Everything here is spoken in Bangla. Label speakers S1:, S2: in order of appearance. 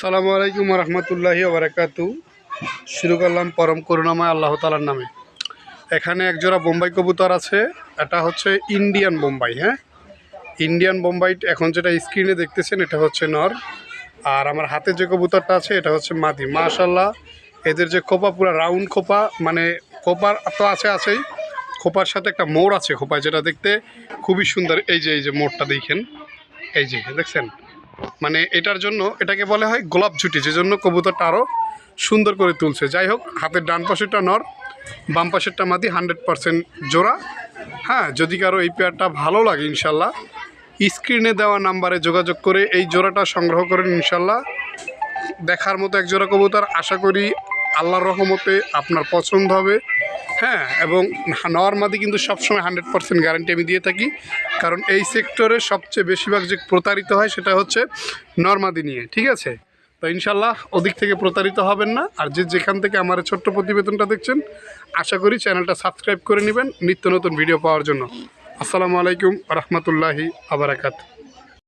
S1: সালামু আলাইকুম রহমতুল্লাহি ওবরাকাতু শুরু করলাম পরম করুণাময় আল্লাহ তালার নামে। এখানে একজোড়া বোম্বাই কবুতর আছে, এটা হচ্ছে ইন্ডিয়ান বোম্বাই হ্যাঁ? ইন্ডিয়ান বোম্বাই, এখন যেটা স্ক্রিনে দেখতেছেন, এটা হচ্ছে নর। আর আমার হাতে যে কবুতরটা আছে, এটা হচ্ছে মাদি। মাশাল্লাহ এদের যে খোপা, পুরো রাউন্ড খোপা মানে খোপার তো আছে, আছেই। খোপার সাথে একটা মোড় আছে, খোপায় যেটা দেখতে খুবই সুন্দর। এই যে এই যে মোড়টা দেখেন, এই যে, দেখছেন? মানে এটার জন্য এটাকে বলা হয় গোলাপ ঝুটি যে জন্য কবুতরটা আরও সুন্দর করে তুলছে। যাই হোক, হাতের ডান পাশেরটা নর, বাম পাশেরটা মাদি, হান্ড্রেড পারসেন্ট জোড়া। হ্যাঁ যদি কারও এই পেয়ারটা ভালো লাগে ইনশাল্লাহ, স্ক্রিনে দেওয়া নাম্বারে যোগাযোগ করে এই জোড়াটা সংগ্রহ করেন ইনশাল্লাহ। দেখার মতো এক জোড়া কবুতর, আশা করি আল্লাহর রহমতে আপনার পছন্দ হবে। হ্যাঁ এবং নর্মাদি কিন্তু সবসময় হান্ড্রেড পার্সেন্ট গ্যারান্টি আমি দিয়ে থাকি। কারণ এই সেক্টরে সবচেয়ে বেশিরভাগ যে প্রতারিত হয় সেটা হচ্ছে নর্মাদি নিয়ে, ঠিক আছে? তো ইনশাল্লাহ ওদিক থেকে প্রতারিত হবেন না। আর যে যেখান থেকে আমার ছোট্ট প্রতিবেদনটা দেখছেন, আশা করি চ্যানেলটা সাবস্ক্রাইব করে নেবেন নিত্য নতুন ভিডিও পাওয়ার জন্য। আসসালামু আলাইকুম রহমতুল্লাহি আবরাকাত